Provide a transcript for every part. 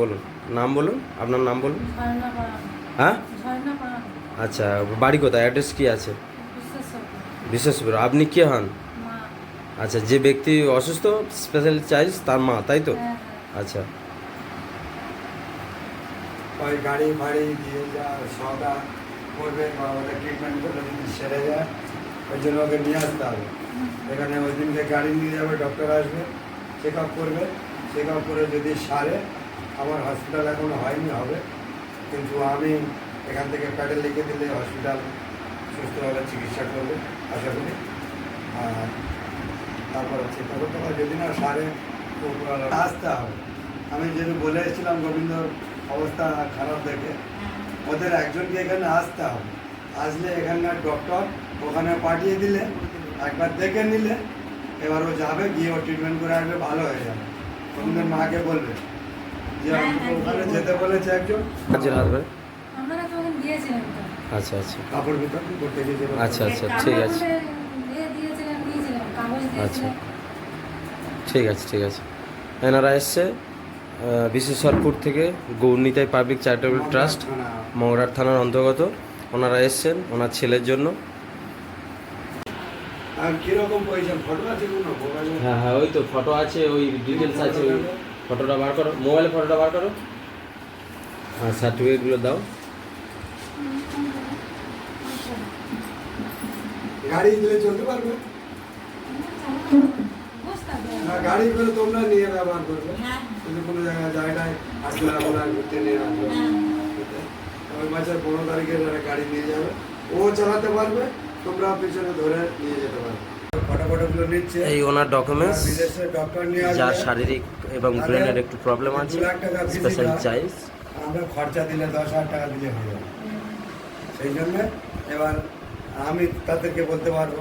বলুন। নাম বলুন আপনার নাম বলুন। হ্যাঁ? আচ্ছা বাড়ি কোথায়? অ্যাড্রেস কি আছে? বিশ্বাস বিশেষপুর আপনি কে হন? আচ্ছা যে ব্যক্তি অসুস্থ স্পেশাল চার্জ তার মা তাই তো? হ্যাঁ হ্যাঁ। আচ্ছা। ওই গাড়ি ফাড়ি দিয়ে যা সদা করবে বা ওদের ট্রিটমেন্ট করলে যদি সেরে যায় ওই জন্য ওকে নিয়ে আসতে হবে। এখানে ওই দিনকে গাড়ি নিয়ে যাবে ডক্টর আসবে চেক আপ করবে চেক আপ করে যদি সারে আমার হসপিটাল এখনও হয়নি, হবে। কিন্তু আমি এখান থেকে প্যাডেল লিখে দিলে হসপিটাল সুস্থভাবে চিকিৎসা করবে, আশা করি। আর তারপর হচ্ছে করতে হবে যদি না সারে আসতে হবে। আমি যেহেতু বলে এসেছিলাম, গোবিন্দর অবস্থা খারাপ দেখে, ওদের একজনকে এখানে আসতে হবে। আসলে এখানকার ডক্টর ওখানে পাঠিয়ে দিলে, একবার দেখে নিলে, এবার ও যাবে, গিয়ে ও ট্রিটমেন্ট করে আসবে, ভালো হয়ে যাবে। তোমাদের মাকে বলবে। যে ওখানে যেতে বলেছে একজন? কাজের হাসবেন আপনারা তো ওখানে দিয়েছিলেন আচ্ছা আচ্ছা। কাপড় বিতরণ করতে গিয়ে আচ্ছা আচ্ছা ঠিক আছে। কাগজ আচ্ছা। ঠিক আছে ঠিক আছে। এনারা এসছে আহ, বিশেষরপুর থেকে গৌরনীতাই পাবলিক চ্যারিটেবল ট্রাস্ট মগরার থানার অন্তর্গত। ওনারা এসছেন ওনার ছেলের জন্য। আর কীরকম পয়সা? ফটো আছে কোনো? হ্যাঁ হ্যাঁ ওই তো ফটো আছে ওই ডিটেলস আছে ওই ফটোটা বার করো মোবাইলে ফটোটা বার করো। আর সার্টিফিকেটগুলো দাও। গাড়ি দিলে চলতে পারবে? না, গাড়ি করে তোমরা নিয়ে ব্যবহার করবে। কিন্তু কোনো জায়গায় জায়গায় আসলে আপনার ঘুরতে নিয়ে আসবে। ওই পনেরো তারিখে গাড়ি নিয়ে যাবে। ও চালাতে পারবে, তোমরা পিছনে ধরে নিয়ে যেতে পারবে ফটো ফটোগুলো নিচ্ছে এই ওনার ডকুমেন্টস বিদেশে ডক্টর নিয়ে যার শারীরিক এবং ব্রেনের একটু প্রবলেম আছে স্পেশাল। চাইজ আমরা খরচা দিলে দশ হাজার টাকা দিলে হয়ে যাবে। সেই জন্য এবার আমি তাদেরকে বলতে পারব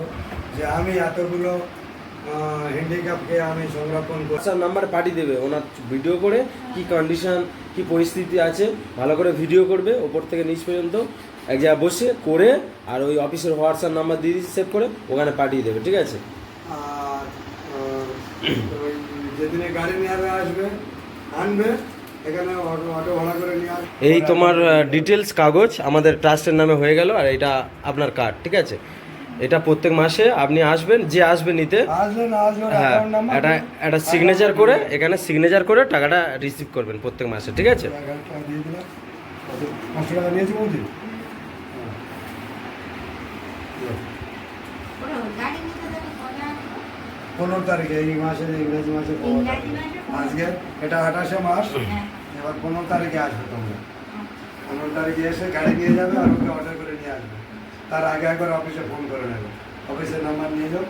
যে আমি এতগুলো হ্যান্ডিক্যাপকে আমি সংরক্ষণ হোয়াটসঅ্যাপ নাম্বার পাঠিয়ে দেবে। ওনার ভিডিও করে কি কন্ডিশন কি পরিস্থিতি আছে ভালো করে ভিডিও করবে ওপর থেকে নিচ পর্যন্ত এক জায়গায় বসে করে আর ওই অফিসের হোয়াটসঅ্যাপ নাম্বার দিয়ে সেভ করে ওখানে পাঠিয়ে দেবে ঠিক আছে? আর ওই যেদিনে গাড়ি নিয়ে আসবে আনবে এই তোমার ডিটেলস কাগজ আমাদের ট্রাস্টের নামে হয়ে গেল আর এটা আপনার কার্ড ঠিক আছে? এটা প্রত্যেক মাসে আপনি আসবেন যে আসবে নিতে হ্যাঁ এটা একটা সিগনেচার করে এখানে সিগনেচার করে টাকাটা রিসিভ করবেন প্রত্যেক মাসে ঠিক আছে? টাকা দিয়ে দিলাম কত? পাঁচশো টাকা নিয়েছি বলছি গাড়ি নিতে দেবে কটা পনেরো তারিখে এই মাসে ইংরেজি মাসে পনেরো তারিখে। আজকে এটা আঠাশে মাস হ্যাঁ। এবার পনেরো তারিখে আসবে তোমরা। পনেরো তারিখে এসে গাড়ি নিয়ে যাবে আর ওকে অর্ডার করে নিয়ে আসবে। তার আগে একবার অফিসে ফোন করে নেবে। অফিসের নাম্বার নিয়ে যাও।